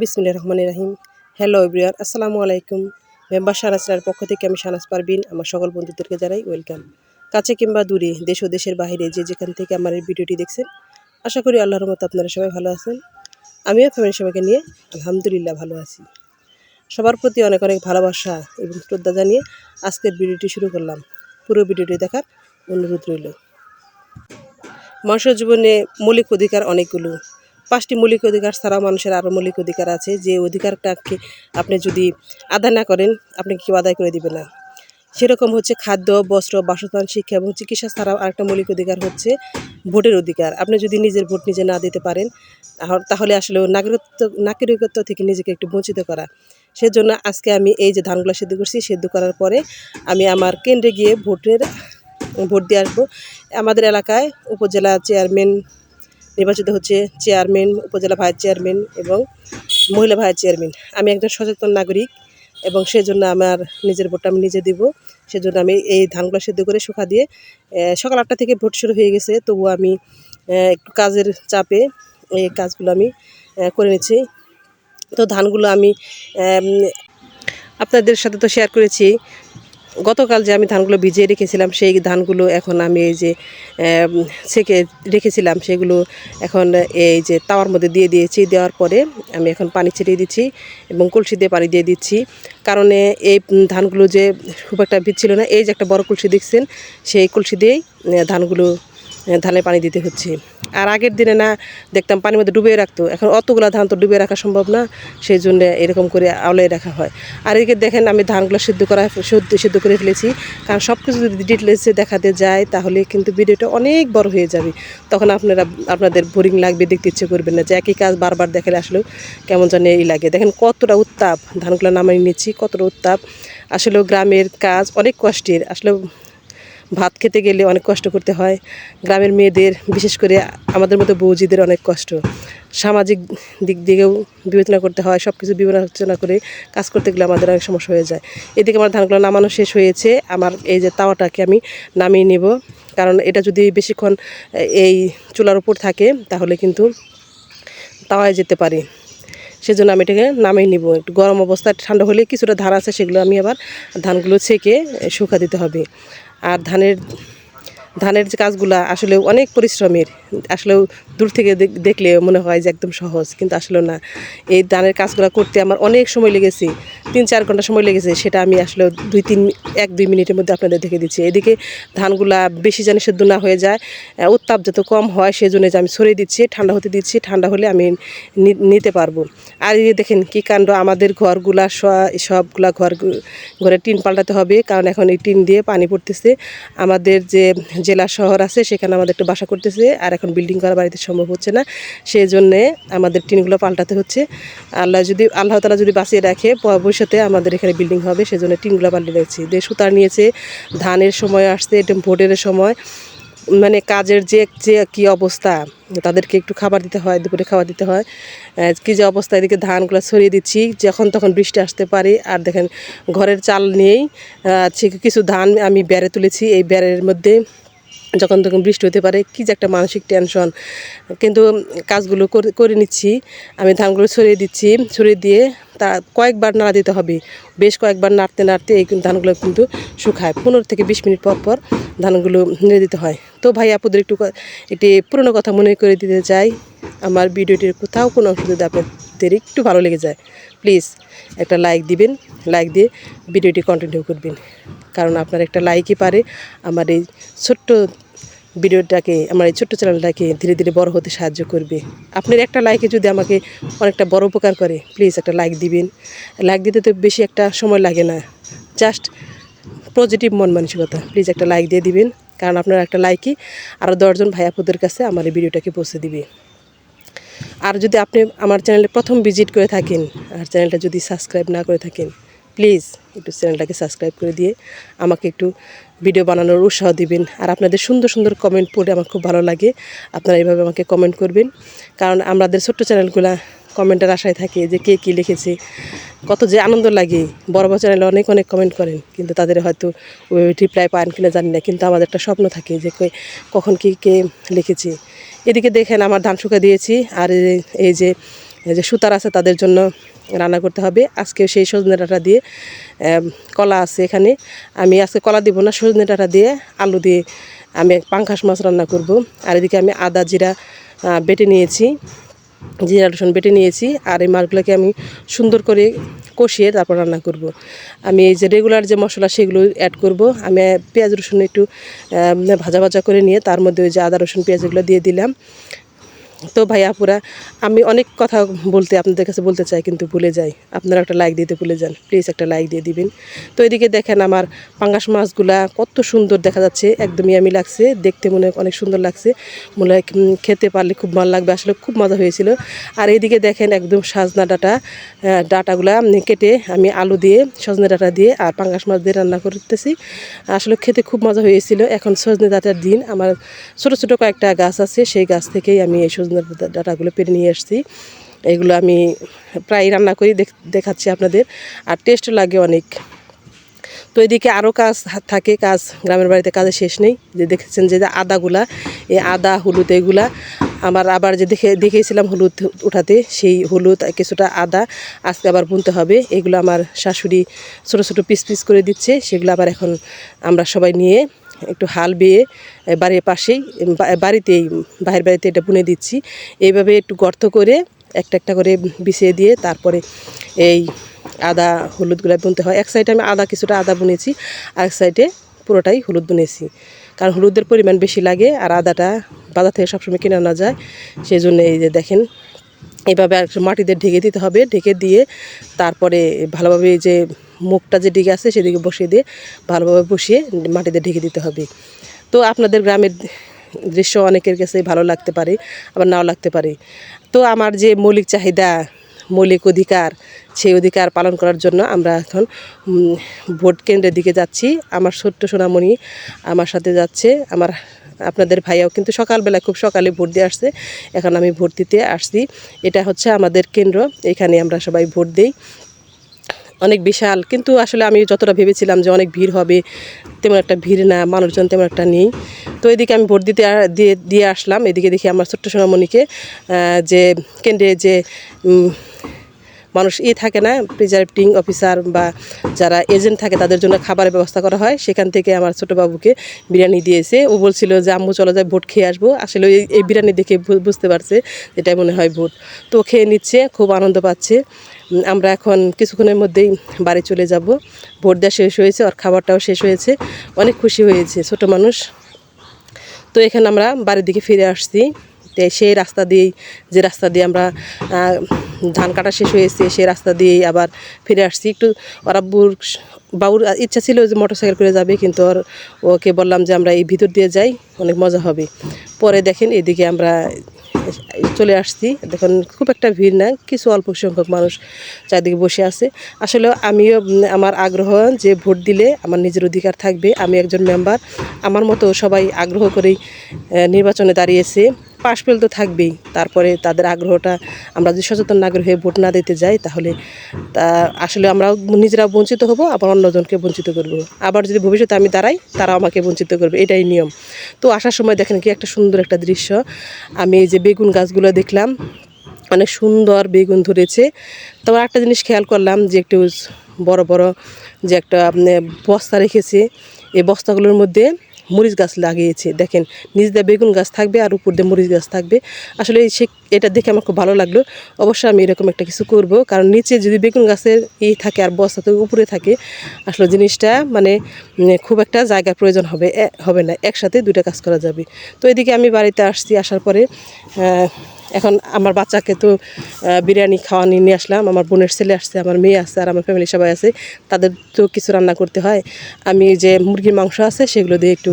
বিসমিল্লা রহমান রাহিম। Hello everyone আসসালামু আলাইকুম। মেম্বার শানাসরার পক্ষ থেকে আমি শানাস পারবিন আমার সকল বন্ধুদেরকে জানাই ওয়েলকাম কাছে কিংবা দূরে, দেশ ও দেশের বাইরে যে যেখান থেকে আমার এই ভিডিওটি দেখছেন, আশা করি আল্লাহর মতো আপনারা সবাই ভালো আছেন। আমিও ফ্যামিলি সবাইকে নিয়ে আলহামদুলিল্লাহ ভালো আছি। সবার প্রতি অনেক অনেক ভালোবাসা এবং শ্রদ্ধা জানিয়ে আজকের ভিডিওটি শুরু করলাম। পুরো ভিডিওটি দেখার অনুরোধ রইল। মানুষের জীবনে মৌলিক অধিকার অনেকগুলো। পাঁচটি মৌলিক অধিকার ছাড়াও মানুষের আরও মৌলিক অধিকার আছে। যে অধিকারটাকে আপনি যদি আদায় না করেন, আপনি কেউ আদায় করে দিবে না। সেরকম হচ্ছে খাদ্য, বস্ত্র, বাসস্থান, শিক্ষা এবং চিকিৎসা ছাড়াও আরেকটা মৌলিক অধিকার হচ্ছে ভোটের অধিকার। আপনি যদি নিজের ভোট নিজে না দিতে পারেন, তাহলে আসলে নাগরিকত্ব নাগরিকত্ব থেকে নিজেকে একটু বঞ্চিত করা। সেজন্য আজকে আমি এই যে ধানগুলো সেদ্ধ করছি, সেদ্ধ করার পরে আমি আমার কেন্দ্রে গিয়ে ভোটের, ভোট দিয়ে আসব। আমাদের এলাকায় উপজেলা চেয়ারম্যান নির্বাচিত হচ্ছে চেয়ারম্যান, উপজেলা ভাইস চেয়ারম্যান এবং মহিলা ভাইস চেয়ারম্যান। আমি একজন সচেতন নাগরিক এবং সেজন্য আমার নিজের ভোটটা আমি নিজে দিব। সেজন্য আমি এই ধানগুলো সেদ্ধ করে শুকা দিয়ে সকাল আটটা থেকে ভোট শুরু হয়ে গেছে। তবুও আমি একটু কাজের চাপে এই কাজগুলো আমি করে নিচ্ছি। তো ধানগুলো আমি আপনাদের সাথে তো শেয়ার করেছি। গতকাল যে আমি ধানগুলো ভিজিয়ে রেখেছিলাম, সেই ধানগুলো এখন আমি এই যে ছেঁকে রেখেছিলাম, সেগুলো এখন এই যে তাওয়ার মধ্যে দিয়ে দিয়েছি। দেওয়ার পরে আমি এখন পানি ছিটিয়ে দিচ্ছি এবং কলসি দিয়ে পানি দিয়ে দিচ্ছি। কারণে এই ধানগুলো যে খুব একটা ভিজছিল না, এই যে একটা বড় কলসি দেখছেন, সেই কলসি দিয়েই ধানগুলো ধানে পানি দিতে হচ্ছে। আর আগের দিনে না, দেখতাম পানির মধ্যে ডুবিয়ে রাখতো। এখন অতগুলো ধান তো ডুবিয়ে রাখা সম্ভব না সেই জন্য এরকম করে আওলাই রাখা হয়। আর এদিকে দেখেন, আমি ধানগুলো সিদ্ধ করা, সিদ্ধ করে ফেলেছি। কারণ সব কিছু যদি ডিটেলসে দেখাতে যায়, তাহলে কিন্তু ভিডিওটা অনেক বড় হয়ে যাবে। তখন আপনারা, আপনাদের বোরিং লাগবে, দেখতে ইচ্ছে করবেন না যে একই কাজ বারবার দেখালে আসলেও কেমন জানি এই লাগে। দেখেন, কতটা উত্তাপ, ধানগুলো নামাই নিচ্ছি, কতটা উত্তাপ। আসলেও গ্রামের কাজ অনেক কষ্টের। আসলে ভাত খেতে গেলে অনেক কষ্ট করতে হয়। গ্রামের মেয়েদের, বিশেষ করে আমাদের মতো বৌজিদের অনেক কষ্ট। সামাজিক দিক দিকেও বিবেচনা করতে হয় সব কিছু বিবেচনা করে কাজ করতে গেলে আমাদের অনেক সমস্যা হয়ে যায়। এদিকে আমার ধানগুলো নামানো শেষ হয়েছে, আমার এই যে তাওয়াটাকে আমি নামিয়ে নেব। কারণ এটা যদি বেশিক্ষণ এই চুলার উপর থাকে, তাহলে কিন্তু তাওয়ায় যেতে পারি। সেজন্য আমি এটাকে নামিয়ে নিব। একটু গরম অবস্থায় ঠান্ডা হলে কিছুটা ধান আছে, সেগুলো আমি আবার ধানগুলো ছেঁকে শুকা দিতে হবে। আর ধানের ধানের যে কাজগুলা আসলে অনেক পরিশ্রমের। আসলে দূর থেকে দেখ- দেখলে মনে হয় যে একদম সহজ, কিন্তু আসলে না। এই ধানের কাজগুলো করতে আমার অনেক সময় লেগেছে। তিন চার ঘণ্টা সময় লেগেছে, সেটা আমি আসলে দুই তিন, এক দুই মিনিটের মধ্যে আপনাদের দেখে দিচ্ছি। এদিকে ধানগুলা বেশি জানি সেদ্ধ না হয়ে যায় উত্তাপ যত কম হয় সেই জন্য যে আমি সরিয়ে দিচ্ছি, ঠান্ডা হতে দিচ্ছি, ঠান্ডা হলে আমি নিতে পারব। আর এই দেখেন কী কাণ্ড, আমাদের ঘরগুলা সবগুলা ঘর, ঘরে টিন পাল্টাতে হবে, কারণ এখন এই টিন দিয়ে পানি পড়তেছে। আমাদের যে জেলা শহর আছে, সেখানে আমাদের একটু বাসা করতেছে, আর এখন বিল্ডিং করা বাড়িতে সম্ভব হচ্ছে না। সেই জন্যে আমাদের টিনগুলো পাল্টাতে হচ্ছে। আল্লাহ যদি, আল্লাহ তালা যদি বাঁচিয়ে রাখে ভবিষ্যতে আমাদের এখানে বিল্ডিং হবে সেই জন্য টিনগুলো পাল্টে রাখছি দিয়ে সুতার নিয়েছে, ধানের সময় আসছে ভোটের সময়। মানে কাজের যে যে কী অবস্থা, তাদেরকে একটু খাবার দিতে হয়, দুপুরে খাবার দিতে হয়। কী যে অবস্থা, এদিকে ধানগুলো ছড়িয়ে দিচ্ছি, যখন তখন বৃষ্টি আসতে পারে। আর দেখেন, ঘরের চাল নিয়েই কিছু ধান আমি বেড়ে তুলেছি, এই বেড়ের মধ্যে। যখন তখন বৃষ্টি হতে পারে, কী যে একটা মানসিক টেনশন কিন্তু কাজগুলো করে নিচ্ছি। আমি ধানগুলো ছড়িয়ে দিচ্ছি, ছড়িয়ে দিয়ে তা কয়েকবার নাড়া দিতে হবে। বেশ কয়েকবার নাড়তে নাড়তে এই ধানগুলো কিন্তু শুকায়। পনেরো থেকে বিশ মিনিট পর পর ধানগুলো নেড়ে দিতে হয়। তো ভাই আপুদের একটু একটি পুরনো কথা মনে করে দিতে চাই। আমার ভিডিওটির কোথাও কোনো অংশ যদি আপনাদের একটু ভালো লেগে যায় প্লিজ একটা লাইক দিবেন। লাইক দিয়ে ভিডিওটি কন্টিনিউ করবেন। কারণ আপনার একটা লাইকই পারে। আমার এই ছোট্ট ভিডিওটাকে, আমার এই ছোট্ট চ্যানেলটাকে ধীরে ধীরে বড় হতে সাহায্য করবে। আপনার একটা লাইকে যদি আমাকে অনেকটা বড় উপকার করে প্লিজ একটা লাইক দিবেন। লাইক দিতে তো বেশি একটা সময় লাগে না। জাস্ট পজিটিভ মন মানসিকতা প্লিজ একটা লাইক দিয়ে দিবেন। কারণ আপনার একটা লাইকই আরও দশজন ভাইয়াপুদের কাছে আমার এই ভিডিওটাকে পৌঁছে দিবে। আর যদি আপনি আমার চ্যানেলে প্রথম ভিজিট করে থাকেন, আর চ্যানেলটা যদি সাবস্ক্রাইব না করে থাকেন প্লিজ একটু চ্যানেলটাকে সাবস্ক্রাইব করে দিয়ে আমাকে একটু ভিডিও বানানোর উৎসাহ দিবেন। আর আপনাদের সুন্দর সুন্দর কমেন্ট পড়ে আমার খুব ভালো লাগে। আপনারা এইভাবে আমাকে কমেন্ট করবেন। কারণ আমাদের ছোট্ট চ্যানেলগুলা কমেন্টের আশায় থাকে যে কে কী লিখেছে, কত যে আনন্দ লাগে। বড় বড় চ্যানেলে অনেক অনেক কমেন্ট করেন, কিন্তু তাদের হয়তো রিপ্লাই পান কিনা জানি না, কিন্তু আমাদের একটা স্বপ্ন থাকে যে কখন কি কে লিখেছে। এদিকে দেখেন আমার ধান শুকা দিয়েছি, আর এই- যে যে সুতার আছে তাদের জন্য রান্না করতে হবে। আজকে সেই সজনে ডাঁটা দিয়ে কলা আছে এখানে। আমি আজকে কলা দিব না, সজনে ডাঁটা দিয়ে আলু দিয়ে আমি পাঙ্খাস মাছ রান্না করব। আর এদিকে আমি আদা, জিরা বেটে নিয়েছি। জিরা, রসুন বেটে নিয়েছি। আর এই মাছগুলোকে আমি সুন্দর করে কষিয়ে তারপর রান্না করব। আমি এই যে রেগুলার যে মশলা সেগুলো অ্যাড করব। আমি পেঁয়াজ, রসুন একটু ভাজা ভাজা করে নিয়ে তার মধ্যে ওই যে আদা, রসুন, পেঁয়াজগুলো দিয়ে দিলাম। তো ভাই আপুরা, আমি অনেক কথা বলতে আপনাদের কাছে বলতে চাই, কিন্তু ভুলে যাই। আপনারা একটা লাইক দিতে ভুলে যান প্লিজ একটা লাইক দিয়ে দিবেন। তো এদিকে দেখেন আমার পাঙ্গাস মাছগুলা কত সুন্দর দেখা যাচ্ছে, একদমই আমি লাগছে, দেখতে মনে অনেক সুন্দর লাগছে। মনে হয় খেতে পারলে খুব ভালো লাগবে, আসলে খুব মজা হয়েছিল। আর এইদিকে দেখেন একদম সাজনা ডাটা ডাটাগুলা কেটে আমি আলু দিয়ে, সজনে ডাটা দিয়ে আর পাঙ্গাস মাছ দিয়ে রান্না করতেছি। আসলে খেতে খুব মজা হয়েছিল। এখন সজনে ডাটার দিন, আমার ছোট ছোট কয়েকটা গাছ আছে, সেই গাছ থেকেই আমি এই সজনে ডাটা- ডাটাগুলো পেরে নিয়ে আসছি। এগুলো আমি প্রায় রান্না করি, দেখ- দেখাচ্ছি আপনাদের। আর টেস্ট লাগে অনেক। তো এদিকে আরও কাজ থাকে, কাজ গ্রামের বাড়িতে কাজে শেষ নেই। যে দেখেছেন যে আদাগুলা, এই আদা, হলুদ এগুলা, আমার আবার যে দেখে দেখেছিলাম হলুদ উঠাতে, সেই হলুদ কিছুটা আদা আজকে আবার বুনতে হবে। এগুলো আমার শাশুড়ি ছোটো ছোটো পিস পিস করে দিচ্ছে। সেগুলো আবার এখন আমরা সবাই নিয়ে একটু হাল বেয়ে বাড়ির পাশেই বাড়িতেই, বাহির বাড়িতে এটা বুনে দিচ্ছি। এইভাবে একটু গর্ত করে একটা একটা করে বিছিয়ে দিয়ে তারপরে এই আদা হলুদগুলো বুনতে হয়। এক সাইডে আমি আদা, কিছুটা আদা বুনেছি, আর এক সাইডে পুরোটাই হলুদ বুনেছি। কারণ হলুদের পরিমাণ বেশি লাগে আর আদাটা বাজার থেকে সবসময় কিনে আনা যায়। সেই জন্য এই যে দেখেন, এইভাবে একটু মাটিতে ঢেকে দিতে হবে। ঢেকে দিয়ে তারপরে ভালোভাবে যে মুখটা যে দিকে আছে সেদিকে বসিয়ে দিয়ে ভালোভাবে বসিয়ে মাটিতে ঢেকে দিতে হবে। তো আপনাদের গ্রামের দৃশ্য অনেকের কাছে ভালো লাগতে পারে, আবার নাও লাগতে পারে। তো আমার যে মৌলিক চাহিদা, মৌলিক অধিকার, সেই অধিকার পালন করার জন্য আমরা এখন ভোট কেন্দ্রের দিকে যাচ্ছি। আমার ছোট্ট সোনামণি আমার সাথে যাচ্ছে। আমার, আপনাদের ভাইয়াও কিন্তু সকালবেলা খুব সকালে ভোট দিয়ে আসছে। এখন আমি ভোট দিতে আসছি। এটা হচ্ছে আমাদের কেন্দ্র। এখানে আমরা সবাই ভোট দিই। অনেক বিশাল। কিন্তু আসলে আমি যতটা ভেবেছিলাম যে অনেক ভিড় হবে, তেমন একটা ভিড় না, মানুষজন তেমন একটা নেই। তো এদিকে আমি ভোট দিতে দিয়ে দিয়ে আসলাম। এদিকে দেখি আমার ছোট্ট সোনামণিকে যে কেন্দ্রে যে মানুষ ই থাকে না প্রিজার্ভিং অফিসার বা যারা এজেন্ট থাকে তাদের জন্য খাবারের ব্যবস্থা করা হয়। সেখান থেকে আমার ছোটো বাবুকে বিরিয়ানি দিয়েছে। ও বলছিল যে, আম্মু, চলো যায় ভোট খেয়ে আসব। আসলে এই এই বিরিয়ানি দেখে বুঝতে পারছে এটাই মনে হয় ভোট। তো খেয়ে নিচ্ছে, খুব আনন্দ পাচ্ছে। আমরা এখন কিছুক্ষণের মধ্যেই বাড়ি চলে যাব। ভোট দেওয়া শেষ হয়েছে আর খাবারটাও শেষ হয়েছে। অনেক খুশি হয়েছে ছোট মানুষ। তো এখানে আমরা বাড়ির দিকে ফিরে আসছি। তো সেই রাস্তা দিয়েই, যে রাস্তা দিয়ে আমরা ধান কাটা শেষ হয়েছে সেই রাস্তা দিয়েই আবার ফিরে আসছি। একটু ওরা বুর, বাবুর ইচ্ছা ছিল যে মোটরসাইকেল করে যাবে, কিন্তু ওর, ওকে বললাম যে আমরা এই ভিতর দিয়ে যাই, অনেক মজা হবে। পরে দেখেন এদিকে আমরা চলে আসছি। দেখুন, খুব একটা ভিড় না, কিছু অল্প সংখ্যক মানুষ চারদিকে বসে আছে। আসলে আমিও আমার আগ্রহ যে ভোট দিলে আমার নিজের অধিকার থাকবে। আমি একজন মেম্বার আমার মতো সবাই আগ্রহ করেই নির্বাচনে দাঁড়িয়েছে। পাশ ফেল তো থাকবেই। তারপরে তাদের আগ্রহটা আমরা যদি সচেতন নাগরিক হয়ে ভোট না দিতে যাই, তাহলে তা আসলে আমরা নিজেরা বঞ্চিত হব, আবার অন্যজনকে বঞ্চিত করব। আবার যদি ভবিষ্যতে আমি দাঁড়াই তারা আমাকে বঞ্চিত করবে, এটাই নিয়ম। তো আসার সময় দেখেন কি একটা সুন্দর একটা দৃশ্য। আমি এই যে বেগুন গাছগুলো দেখলাম, অনেক সুন্দর বেগুন ধরেছে। তবে একটা জিনিস খেয়াল করলাম যে একটু বড় বড় যে একটা আপনি বস্তা রেখেছে, এই বস্তাগুলোর মধ্যে মরিচ গাছ লাগিয়েছে। দেখেন, নিচ দিয়ে বেগুন গাছ থাকবে আর উপর দিয়ে মরিচ গাছ থাকবে। আসলে সে এটা দেখে আমার খুব ভালো লাগল। অবশ্যই আমি এরকম একটা কিছু করব। কারণ নিচে যদি বেগুন গাছের ই থাকে আর বস্তা তো উপরে থাকে, আসলে জিনিসটা মানে খুব একটা জায়গার প্রয়োজন হবে হবে না। একসাথে দুইটা কাজ করা যাবে। তো এদিকে আমি বাড়িতে আসছি, আসার পরে এখন আমার বাচ্চাকে তো বিরিয়ানি খাওয়া নিয়ে আসলাম, আমার বোনের ছেলে আসছে, আমার মেয়ে আছে আর আমার ফ্যামিলি সবাই আছে, তাদের তো কিছু রান্না করতে হয়। আমি যে মুরগির মাংস আছে সেগুলো দিয়ে একটু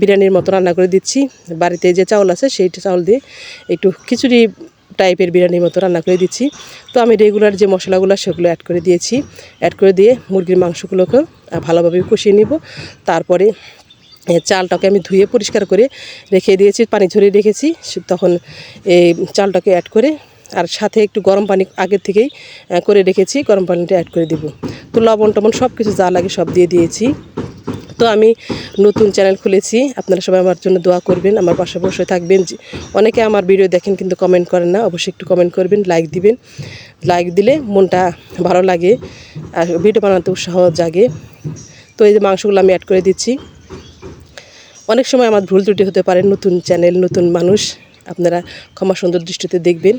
বিরিয়ানির মতো রান্না করে দিচ্ছি। বাড়িতে যে চাউল আছে সেই চাউল দিয়ে একটু খিচুড়ি টাইপের বিরিয়ানির মতো রান্না করে দিচ্ছি। তো আমি রেগুলার যে মশলাগুলো সেগুলো অ্যাড করে দিয়েছি। অ্যাড করে দিয়ে মুরগির মাংসগুলোকে ভালোভাবে কষিয়ে নিব। তারপরে চালটাকে আমি ধুয়ে পরিষ্কার করে রেখে দিয়েছি, পানি ঝরিয়ে রেখেছি। তখন এই চালটাকে অ্যাড করে আর সাথে একটু গরম পানি আগের থেকেই করে রেখেছি, গরম পানিটা অ্যাড করে দিব। তো লবণ টবণ সব কিছু যা লাগে সব দিয়ে দিয়েছি। তো আমি নতুন চ্যানেল খুলেছি, আপনারা সবাই আমার জন্য দোয়া করবেন, আমার পাশে বসে থাকবেন। অনেকে আমার ভিডিও দেখেন কিন্তু কমেন্ট করেন না, অবশ্যই একটু কমেন্ট করবেন লাইক দিবেন। লাইক দিলে মনটা ভালো লাগে, আর ভিডিও বানাতে উৎসাহ জাগে। তো এই যে মাংসগুলো আমি অ্যাড করে দিচ্ছি। অনেক সময় আমার ভুল ত্রুটি হতে পারে, নতুন চ্যানেল নতুন মানুষ, আপনারা ক্ষমা সুন্দর দৃষ্টিতে দেখবেন।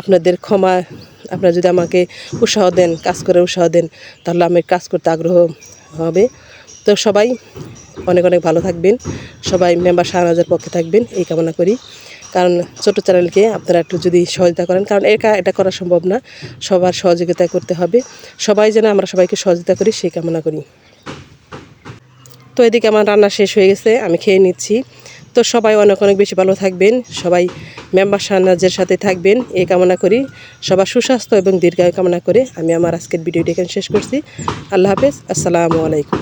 আপনাদের ক্ষমা, আপনারা যদি আমাকে উৎসাহ দেন, কাজ করে উৎসাহ দেন, তাহলে আমি কাজ করতে আগ্রহ হবে। তো সবাই অনেক অনেক ভালো থাকবেন, সবাই মেম্বার শাহনাজের পক্ষে থাকবেন, এই কামনা করি। কারণ ছোট চ্যানেলকে আপনারা একটু যদি সহযোগিতা করেন, কারণ একা এটা করা সম্ভব না, সবার সহযোগিতা করতে হবে। সবাই যেন আমরা সবাইকে সহযোগিতা করি, সেই কামনা করি। তো এদিকে আমার রান্না শেষ হয়ে গেছে, আমি খেয়ে নিচ্ছি। তো সবাই অনেক অনেক বেশি ভালো থাকবেন, সবাই মেম্বার সান্নাজের সাথে থাকবেন, এই কামনা করি। সবার সুস্বাস্থ্য এবং দীর্ঘায়ু কামনা করে আমি আমার আজকের ভিডিওটি এখানে শেষ করছি। আল্লাহ হাফেজ, আসসালামু আলাইকুম।